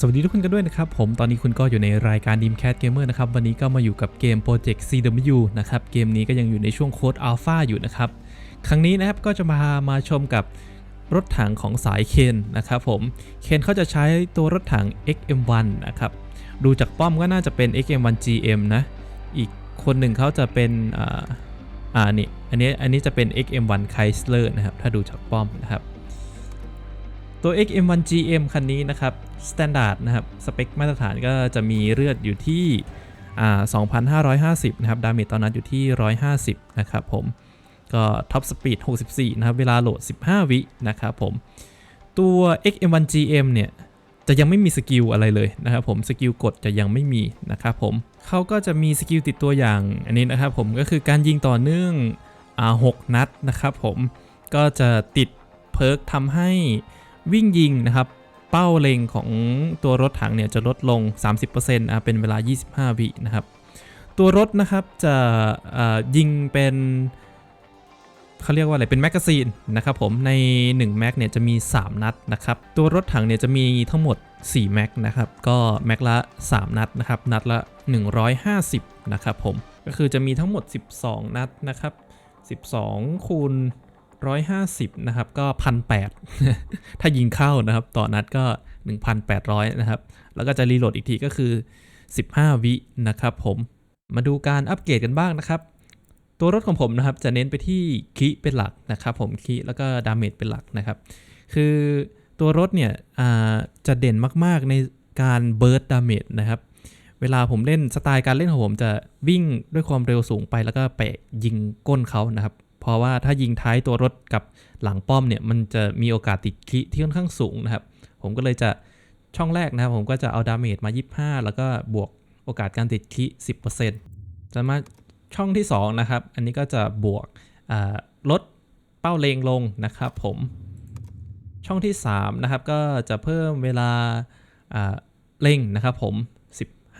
สวัสดีทุกคนกันด้วยนะครับ ผมตอนนี้คุณก็อยู่ในรายการ d ีมแค t Gamer นะครับ วันนี้ก็มาอยู่กับเกม Project CW นะครับ เกมนี้ก็ยังอยู่ในช่วงโค้ดอัลฟาอยู่นะครับ ครั้งนี้นะครับก็จะมามาชมกับรถถังของสายเคนนะครับผมเคนเขาจะใช้ตัวรถถัง XM1 นะครับ ดูจากป้อมก็น่าจะเป็น XM1 GM นะ อีกคนหนึ่งเขาจะเป็นอ่าอ่านี่อันนี้อันนี้จะเป็น XM1 Chrysler นะครับถ้าดูจากป้อมนะครับ ตัว XM1 GM คันนี้นะครับ Standard นะครับ สเปคมาตรฐานก็จะมีเลือดอยู่ที่อ่า2,550 นะครับ ดาเมจตอนนั้นอยู่ที่ 150 นะครับผม ก็ท็อปสปีด 64 นะครับ เวลาโหลด 15 วินะครับผม ตัว XM1 GM เนี่ย จะยังไม่มีสกิลอะไรเลยนะครับผม สกิลกดจะยังไม่มีนะครับผม เขาก็จะมีสกิลติดตัวอย่างอันนี้นะครับผม ก็คือการยิงต่อเนื่องอ่า6นัดนะครับผม ก็จะติดเพิร์กทำให้ วิ่งยิงนะครับ เป้าเล็งของตัวรถถังเนี่ยจะลดลง 30%อะเป็นเวลา 25 วินะครับ ตัวรถนะครับจะยิงเป็นเขาเรียกว่าอะไร เป็นแมกกาซีนนะครับผม ใน 1 แม็กเนี่ยจะมี 3 นัดนะครับ ตัวรถถังเนี่ยจะมีทั้งหมด 4 แม็กนะครับ ก็แม็กละ 3 นัดนะครับ นัดละ 150 นะครับผม ก็คือจะมีทั้งหมด 12 นัดนะครับ 12 คูณ 150 นะครับ ก็ 1,800 ถ้ายิงเข้านะครับ ต่อนัดก็ 1,800 นะครับ แล้วก็จะรีโหลดอีกทีก็คือ 15 วินะครับผม มาดูการอัปเกรดกันบ้างนะครับ ตัวรถของผมนะครับจะเน้นไปที่คีเป็นหลักนะครับผมคีแล้วก็ดาเมจเป็นหลักนะครับ คือตัวรถเนี่ยจะเด่นมากๆในการเบิร์ดดาเมจนะครับเวลาผมเล่นสไตล์การเล่นของผมจะวิ่งด้วยความเร็วสูงไปแล้วก็ไปยิงก้นเขานะครับ เพราะว่าถ้ายิงท้ายตัวรถกับหลังป้อมเนี่ยมันจะมีโอกาสติดคีที่ค่อนข้างสูงนะครับ ผมก็เลยจะช่องแรกนะครับ ผมก็จะเอาดาเมจมา 25 แล้วก็บวกโอกาสการติดคี10%จะมาช่องที่2นะครับ อันนี้ก็จะบวกลดเป้าเลงลงนะครับผมช่องที่3นะครับก็จะเพิ่มเวลาเร่งนะครับผม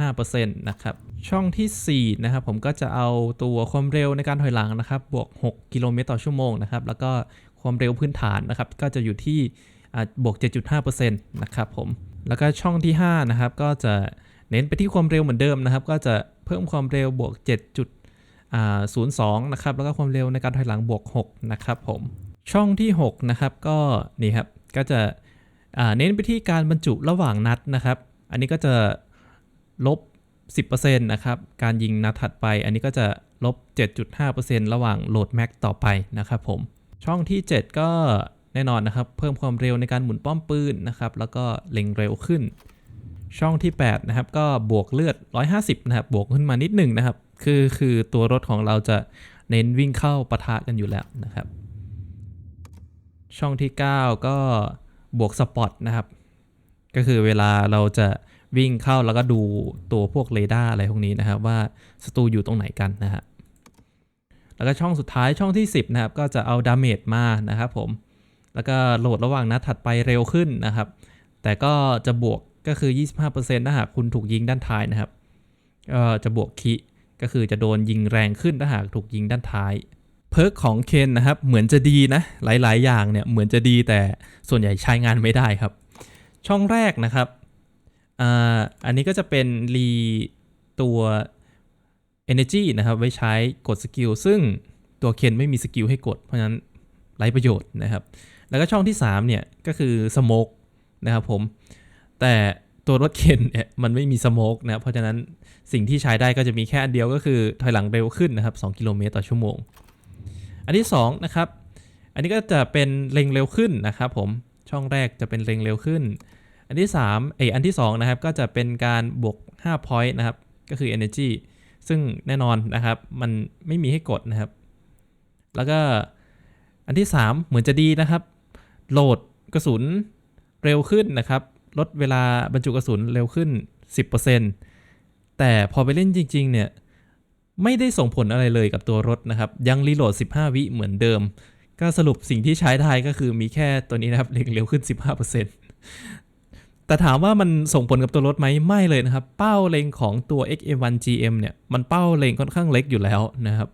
5%นะครับ ช่องทีสี่ 4 นะครับ ผมก็จะเอาตัวความเร็วในการถอยหลังนะครับ บวก 6 กิโลเมตรต่อชั่วโมงนะครับ แล้วก็ความเร็วพื้นฐานนะครับ ก็จะอยู่ที่อ่าบวก 7.5%นะครับผม แล้วก็ช่องที่ 5 นะครับ ก็จะเน้นไปที่ความเร็วเหมือนเดิมนะครับ ก็จะเพิ่มความเร็วบวก 7.02 นะครับ แล้วก็ความเร็วในการถอยหลังบวก 6 นะครับผม ช่องที่ 6 นะครับ ก็นี่ครับ ก็จะเน้นไปที่การบรรจุระหว่างนัดนะครับ อันนี้ก็จะ ลบ 10%นะครับ การยิงนัดถัดไป อันนี้ก็จะลบ 7.5%ระหว่างโหลดแม็กต่อไปนะครับผม ช่องที่ 7 ก็แน่นอนนะครับ เพิ่มความเร็วในการหมุนป้อมปืนนะครับ แล้วก็เล็งเร็วขึ้น ช่องที่ 8 นะครับ ก็บวกเลือด 150 นะครับ บวกขึ้นมานิดหนึ่งนะครับ คือคือตัวรถของเราจะเน้นวิ่งเข้าปะทะกันอยู่แล้วนะครับ ช่องที่ 9 ก็บวกสปอตนะครับ ก็คือเวลาเราจะ วิ่งเข้าแล้วก็ดูตัวพวกเรดาร์อะไรพวกนี้นะครับว่าศัตรูอยู่ตรงไหนกันนะฮะแล้วก็ช่องสุดท้ายช่องที่ 10 นะครับ ก็จะเอาดาเมจมานะครับผม แล้วก็โหลดระหว่างนัดถัดไปเร็วขึ้นนะครับ แต่ก็จะบวกก็คือ 25%ถ้าหากคุณถูกยิงด้านท้ายนะครับก็จะบวกคิก็คือจะโดนยิงแรงขึ้นถ้าหากถูกยิงด้านท้าย เพิร์กของเคนนะครับ เหมือนจะดีนะ หลายๆ อย่างเนี่ยเหมือนจะดีแต่ส่วนใหญ่ใช้งานไม่ได้ครับ ช่องแรกนะครับ อ่าอันนี้ก็จะเป็นรีตัว energy นะครับ ไว้ใช้กดสกิล ซึ่งตัวเคนไม่มีสกิลให้กด เพราะฉะนั้นไร้ประโยชน์นะครับ แล้วก็ช่องที่ 3 เนี่ย ก็คือสโมกนะครับผม แต่ตัวรถเคนเนี่ยมันไม่มีสโมกนะครับเพราะฉะนั้นสิ่งที่ใช้ได้ก็จะมีแค่อันเดียวก็คือถอยหลังเร็วขึ้นนะครับ 2 กิโลเมตรต่อชั่วโมง อันที่2นะครับ อันนี้ก็จะเป็นเล็งเร็วขึ้นนะครับผม ช่องแรกจะเป็นเล็งเร็วขึ้น อันที่3เอยอันที่2นะครับก็จะเป็นการบวก5 point นะครับ ก็คือ energy ซึ่งแน่นอนนะครับ มันไม่มีให้กดนะครับ แล้วก็อันที่ 3 เหมือนจะดีนะครับ โหลดกระสุนเร็วขึ้นนะครับ ลดเวลาบรรจุกระสุนเร็วขึ้น 10%แต่พอไปเล่นจริง ๆ เนี่ย ไม่ได้ส่งผลอะไรเลยกับตัวรถนะครับ ยังรีโหลด 15 วิเหมือนเดิม ก็สรุปสิ่งที่ใช้ได้ก็คือมีแค่ตัวนี้นะครับเร็วขึ้น 15% แต่ถามว่ามันส่งผลกับตัวรถไหมไม่เลยนะครับ เป้าเล็งของตัว XM1 GM เนี่ยมันเป้าเล็งค่อนข้างเล็กอยู่แล้วนะครับ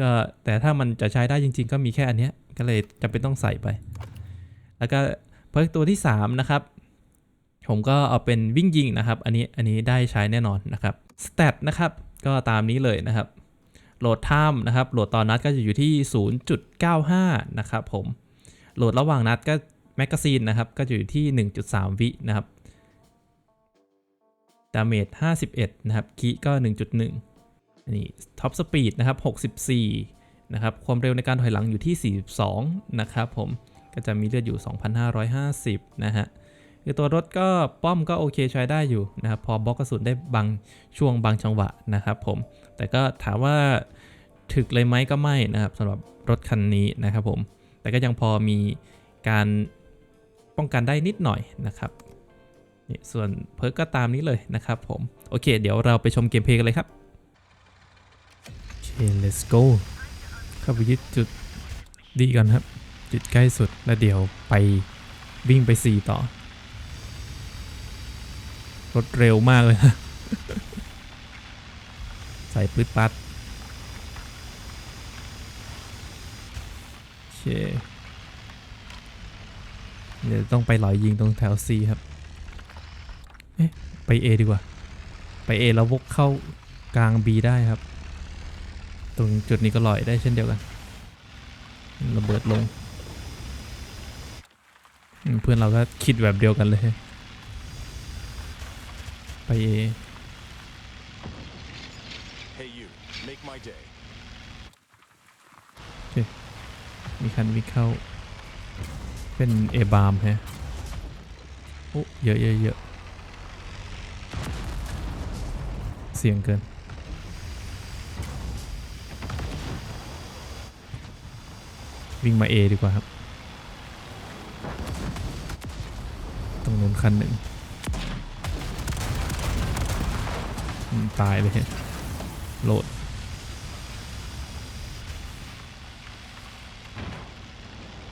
ก็แต่ถ้ามันจะใช้ได้จริง ๆ ก็มีแค่อันเนี้ยก็เลยจำเป็นต้องใส่ไป แล้วก็เพิร์กตัวที่ 3 นะครับ ผมก็เอาเป็นวิ่งยิงนะครับ อันนี้อันนี้ได้ใช้แน่นอนนะครับสเตตนะครับก็ตามนี้เลยนะครับโหลดไทม์นะครับโหลดตอนนัดก็จะอยู่ที่ 0.95 นะครับผมโหลดระหว่างนัดก็ แมกกาซีนนะครับ ก็อยู่ที่ 1.3 วินะครับดาเมจ51 นะครับคีก็ 1.1นนี้ท็อปสปีดนะครับ 64 นะครับ ความเร็วในการถอยหลังอยู่ที่ 42 นะครับผม ก็จะมีเลือดอยู่ 2,550 นะฮะคือตัวรถก็ป้อมก็โอเคใช้ได้อยู่นะครับ พอบล็อกกระสุนได้บางช่วงบางจังหวะนะครับผม แต่ก็ถามว่าถึกเลยไหมก็ไม่นะครับสำหรับรถคันนี้นะครับผม แต่ก็ยังพอมีการ ป้องกันได้นิดหน่อยนะครับนี่ส่วนเพิร์กก็ตามนี้เลยนะครับผม โอเค เดี๋ยวเราไปชมเกมเพลย์กันเลยครับ โอเค let's go เข้าไปยึดจุดดีก่อนครับ จุดใกล้สุดแล้วเดี๋ยวไปวิ่งไป 4 ต่อ รถเร็วมากเลยนะใส่ปืดปัดโอเค เดี๋ยวต้องไปหลอยยิงตรงแถว C ครับ เอ๊ะ ไป A ดีกว่า ไป A แล้ววกเข้ากลาง B ได้ครับ ตรงจุดนี้ก็ลอยได้เช่นเดียวกัน ระเบิดลง เพื่อนเราก็คิดแบบเดียวกันเลย ไป A Hey, you. Make my day. มีคันวิ่งเข้า เป็นเอบามฮะโอ้เยอะเยอะเยอะเสียงเกิน วิ่งมา A ดีกว่าครับ ตรงนู้นคันหนึ่งตายเลยฮะโหลด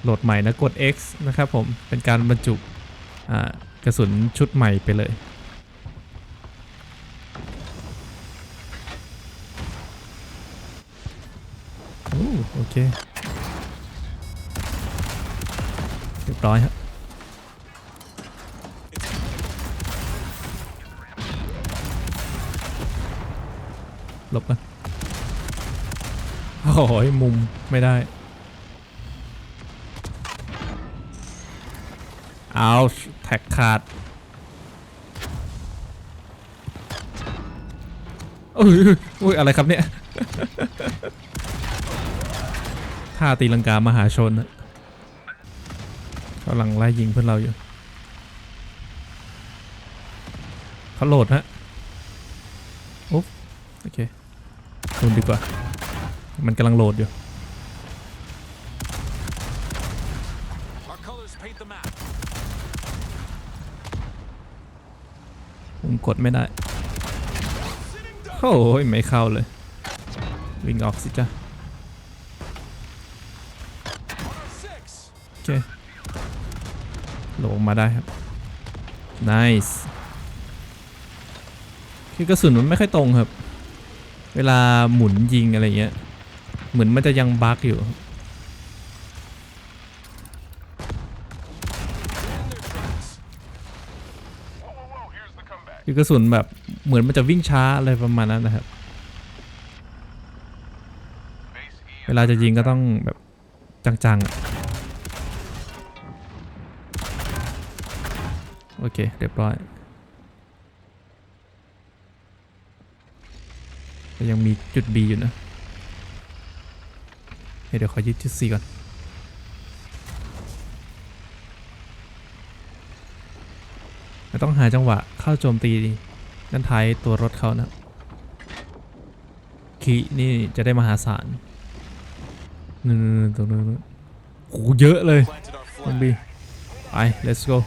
โหลดใหม่นะกด X นะครับผมเป็นการบรรจุกระสุนชุดใหม่ไปเลย โอโอเค เรียบร้อยครับหลบกันโอ้ยมุมไม่ได้ เอาแท็กขาดอุ้ยอะไรครับเนี่ยท่าตีลังกามหาชนอะกำลังไล่ยิงเพื่อนเราอยู่เขาโหลดฮะอุ๊บโอเคดูดีกว่า มันกำลังโหลดอยู่ กดไม่ได้โอ้ยไม่เข้าเลย วิ่งออกสิจ้ะโอเคลงมาได้ครับ nice คือกระสุนมันไม่ค่อยตรงครับ เวลาหมุนยิงอะไรเงี้ย เหมือนมันจะยังบั๊กอยู่ คือกระสุนแบบเหมือนมันจะวิ่งช้าอะไรประมาณนั้นนะครับ เวลาจะยิงก็ต้องแบบจังๆ โอเค เรียบร้อยยังมีจุด B อยู่นะเฮ้ยเดี๋ยวขอยึดจุด C ก่อน เรา ต้องหาจังหวะเข้าโจมตีด้านท้ายตัวรถเขานะคีนี่จะได้มหาศาลนู่นตรงนู้นโอ้โหเยอะเลยต้อง flag. บีไป let's go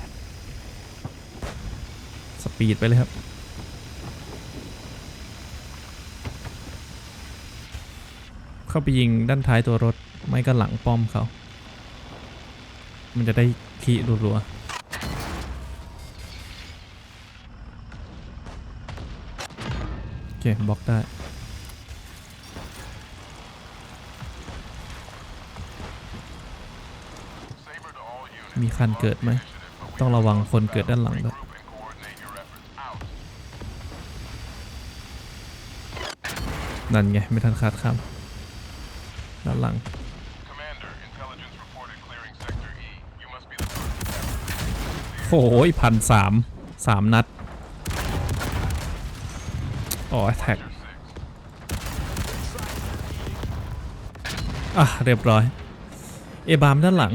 สปีดไปเลยครับ เข้าไปยิงด้านท้ายตัวรถ ไม่ก็หลังป้อมเขา มันจะได้คีรัวๆ คบล็อกได้มีคันเกิดไหม ต้องระวังคนเกิดด้านหลังด้วยนั่นไง ไม่ทันคาดคำด้านหลัง โอ้ยพันสามสามนัด อ๋อแท็กอะ เรียบร้อย เอบามด้านหลัง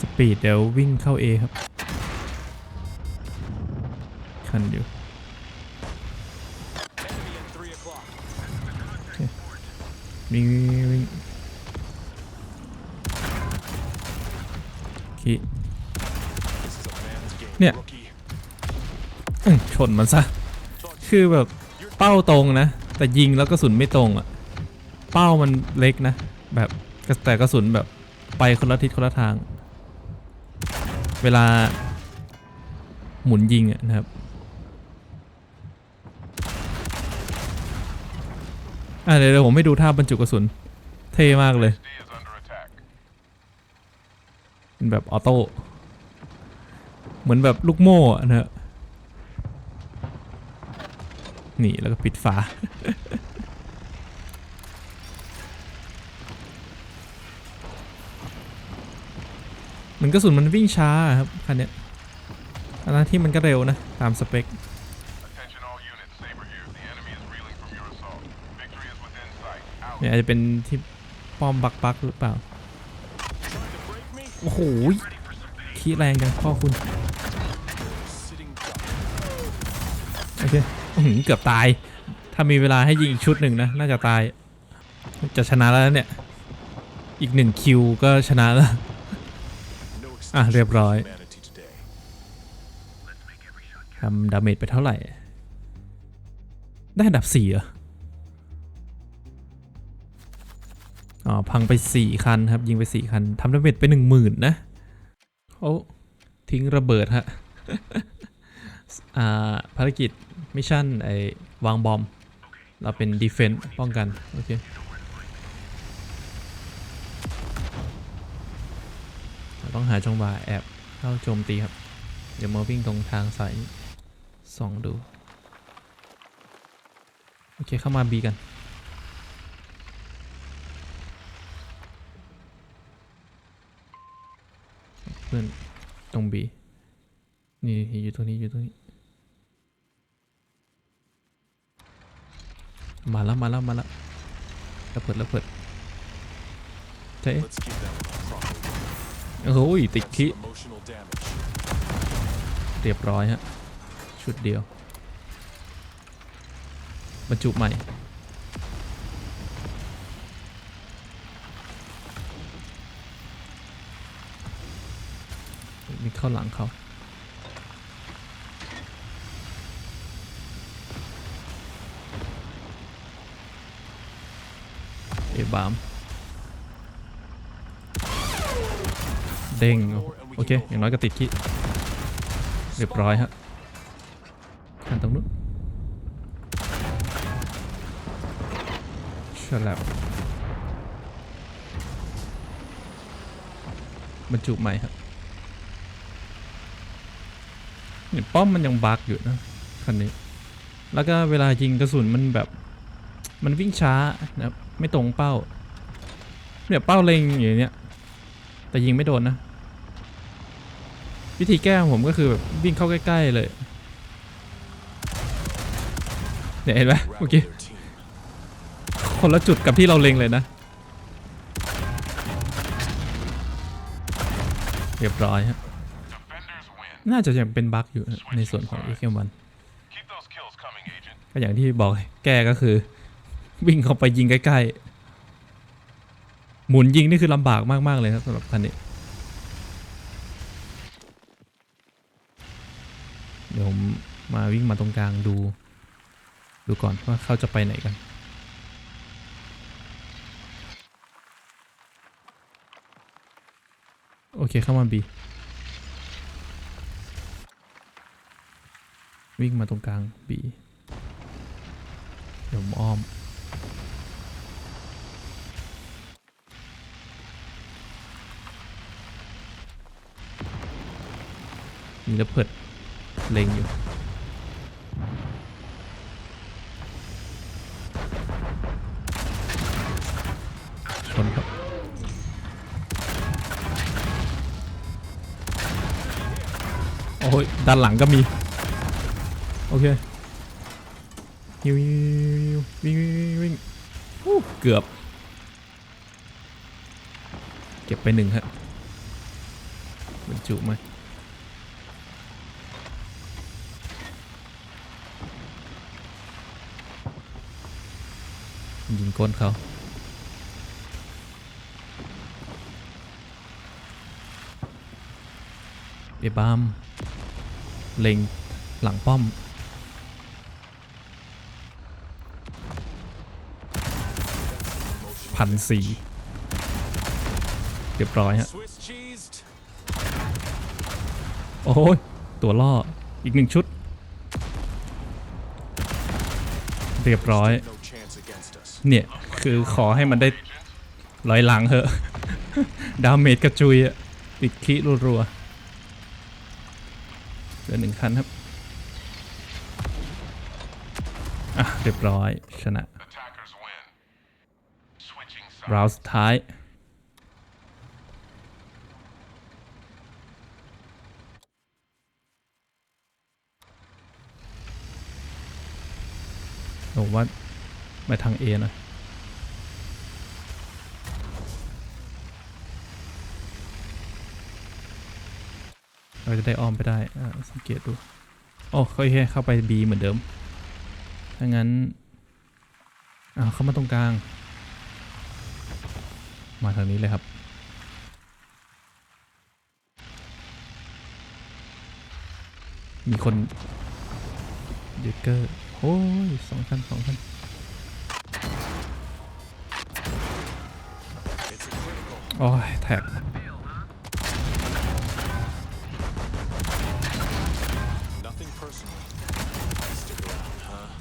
สปีดเดี๋ยววิ่งเข้า A ครับ คันอยู่ Enemy at 3 o'clock. วิ่งวิ่งขี้ This is a man's game, Yeah. rookie. อื้อชนมันซะ คือแบบเป้าตรงนะ แต่ยิงแล้วกระสุนไม่ตรงอะเป้ามันเล็กนะ แบบแต่กระสุนแบบไปคนละทิศคนละทาง เวลาหมุนยิงอะนะครับอะเดี๋ยวผมให้ดูท่าบรรจุกระสุน เท่มากเลยเป็นแบบออโต้เหมือนแบบลูกโม่อะนะฮะ นี่แล้วก็ปิดฝาเหมือนกระสุนมันวิ่งช้าอะครับคันเนี้ยอันนั้นที่มันก็เร็วนะ ตามสเปค Attention all units. Saber here. The enemy is reeling from your assault. Victory is within sight. Out. เนี่ยอาจจะเป็นที่ป้อมบักบักหรือเปล่า Trying to break me? โอ้โหขี้แรงจังพ่อคุณ Sitting duck. โอเคอื้อหือ เกือบตาย ถ้ามีเวลาให้ยิงอีกชุดหนึ่งนะ น่าจะตาย จะชนะแล้วนะเนี่ย อีกหนึ่งคิวก็ชนะแล้ว No อะ extension เรียบร้อย for humanity today. ทำดาเมจไปเท่าไหร่ ได้อันดับสี่เหรอ อ๋อ พังไปสี่คันครับ ยิงไปสี่คันทำดาเมจไปหนึ่งหมื่นนะโอ้ทิ้งระเบิดฮะอ่า ภารกิจมิชชั่นไอวางบอม เราเป็นดีเฟนต์ป้องกัน โอเค ต้องหาจังหวะแอบเข้าโจมตีครับ เดี๋ยวมาวิ่งตรงทางสายส่องดู โอเค เข้ามาบีกันเพื่อนตรงบีนี่อยู่ตรงนี้อยู่ตรงนี้ มาแล้วมาแล้วมาแล้วระเบิดระเบิดเจ๊ Let's give them a proper โอ้โหติด That's คิ some emotional damage. เรียบร้อยฮะ ชุดเดียว บรรจุใหม่ มีเข้าหลังเขา เอบามเด้งโอเค อย่างน้อยก็ติดคิเรียบร้อยฮะขันตรงนู้นฉลับบรรจุใหม่ครับเนี่ยป้อมมันยังบักอยู่นะคันนี้ แล้วก็เวลายิงกระสุนมันแบบ มันวิ่งช้านะครับ ไม่ตรงเป้า เนี่ยเป้าเล็งอย่างเนี้ย แต่ยิงไม่โดนนะ วิธีแก้ของผมก็คือแบบวิ่งเข้าใกล้ ๆ เลย เนี่ยเห็นไหม Rattle เมื่อกี้คนละจุดกับที่เราเล็งเลยนะ เรียบร้อยฮะ น่าจะยังเป็นบั๊กอยู่ในส่วนของ a k 1 Keep those kills coming, Agent. ก็อย่างที่บอกแก้ก็คือ วิ่งเข้าไปยิงใกล้ๆ หมุนยิงนี่คือลำบากมากๆเลยครับสำหรับคันนี้ เดี๋ยวผมมาวิ่งมาตรงกลางดู ดูก่อนว่าเขาจะไปไหนกัน โอเคเข้ามาบีวิ่งมาตรงกลางบีเดี๋ยวผมอ้อม มีระเผิดเล็งอยู่ชนครับโอ้ยด้านหลังก็มี โอเควิ่งวิ่งวิ่งวิ่งวิ่งเกือบ เก็บไปหนึ่งครับบรรจุไหม ยิงก้นเขาเอบามเล็งหลังป้อม พันสี่เรียบร้อยฮะ โอ้ย ตัวล่อ อีกหนึ่งชุด เรียบร้อย เนี่ยคือขอให้มันได้ร้อยหลังเหอะ ดาเมจกระจุยอะติดคิรัวๆเหลือหนึ่งคันครับ อะ เรียบร้อย ชนะราวสุดท้ายผมว่า ไปทางเอนะเราจะได้อ้อมไปได้สังเกตดู โอ้โอเคเข้าไป B เหมือนเดิม ถ้างั้นอ่าเข้ามาตรงกลาง มาทางนี้เลยครับ มีคนเดกเกอร์โอ้ยสองคันสองคัน โอ้ยแท็ก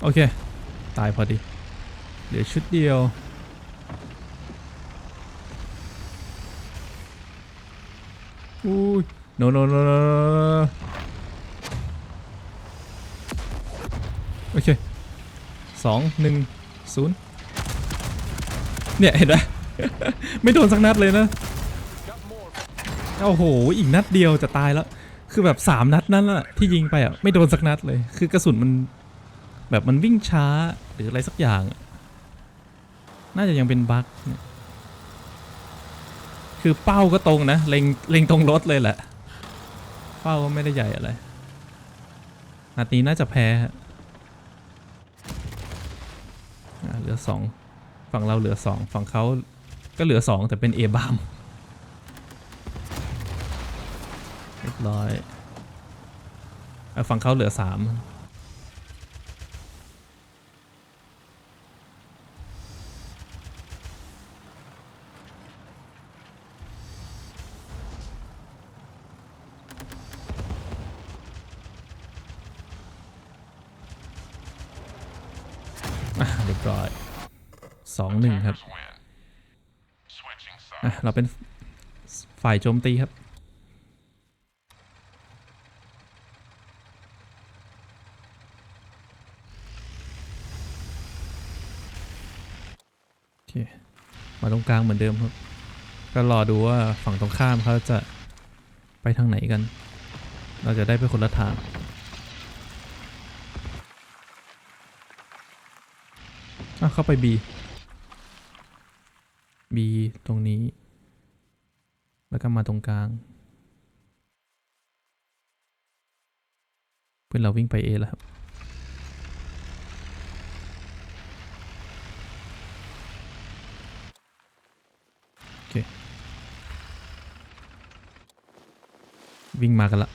โอเค ตายพอดี เหลือชุดเดียว อุ้ย no no no no no no โอเคสองหนึ่งศูนย์เนี่ย เห็นไหม ไม่โดนสักนัดเลยนะโอ้โห อีกนัดเดียวจะตายแล้ว คือแบบสามนัดนั้นอะที่ยิงไปอะไม่โดนสักนัดเลย คือกระสุนมัน แบบมันวิ่งช้าหรืออะไรสักอย่าง น่าจะยังเป็นบั๊กเนี่ยคือเป้าก็ตรงนะ เล็งเล็งตรงรถเลยแหละ เป้าก็ไม่ได้ใหญ่อะไรนัดนี้น่าจะแพ้ฮะเหลือสองฝั่งเราเหลือสองฝั่งเขา ก็เหลือสองแต่เป็นเอบามเรียบร้อยอฝั่งเขาเหลือสามอะเรียบร้อยสองหนึ่งครับ อะเราเป็นฝ่ายโจมตีครับโอเคมาตรงกลางเหมือนเดิมครับ ก็รอดูว่าฝั่งตรงข้ามเขาจะไปทางไหนกัน เราจะได้ไปคนละทางอะเข้าไป B B ตรงนี้ แล้วก็มาตรงกลาง เพื่อนเราวิ่งไป A แล้วครับ โอเค วิ่งมากันละ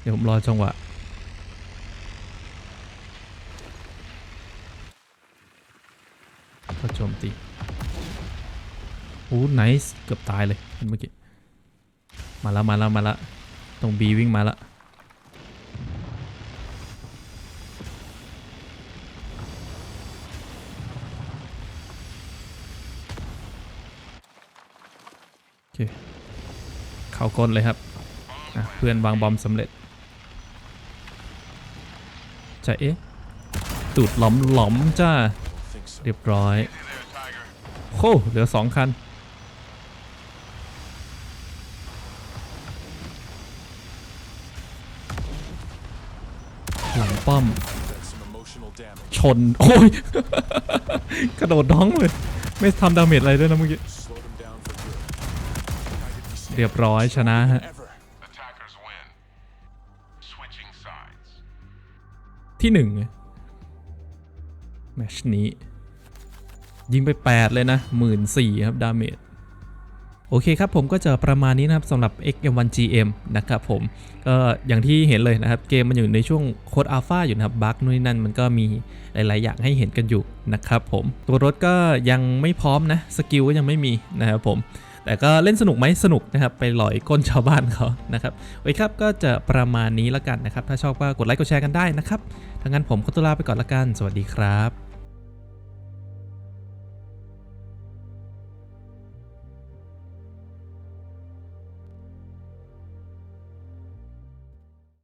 เดี๋ยวผมรอจังหวะก็โจมตี โอ้ไนส์เกือบตายเลยเมื่อกี้ มาแล้วมาแล้วมาแล้วตรงบีวิ่งมาแล้วโอเค เข้าก้นเลยครับ เพื่อนวางบอมสำเร็จจะเอ๊ะตูดหลอมหลอมๆจ้า เรียบร้อยโค้เหลือสองคัน น โอ้ย กระโดดน้องเลย ไม่ทำดาเมจอะไรด้วยนะเมื่อกี้ Slow them down for good. I did we stand เรียบร้อยชนะฮะ ever. Attackers win. Switching sides. ที่หนึ่งแมชนี้ ยิงไป 8 เลยนะหมื่นสี่ครับ ดาเมจ โอเคครับผมก็จะประมาณนี้นะครับสำหรับ XM1GM นะครับผมก็อย่างที่เห็นเลยนะครับ เกมมันอยู่ในช่วงโคดอัลฟาอยู่นะครับบั๊กนู่นนั่นมันก็มีหลาย ๆ อย่างให้เห็นกันอยู่นะครับผมตัวรถก็ยังไม่พร้อมนะสกิลก็ยังไม่มีนะครับผมแต่ก็เล่นสนุกไหมสนุกนะครับ ไปหลอยก้นชาวบ้านเขานะครับโอเคครับก็จะประมาณนี้แล้วกันนะครับ ถ้าชอบก็กดไลค์กดแชร์กันได้นะครับทั้างนั้นผมขอตัวลาไปก่อนละกัน สวัสดีครับ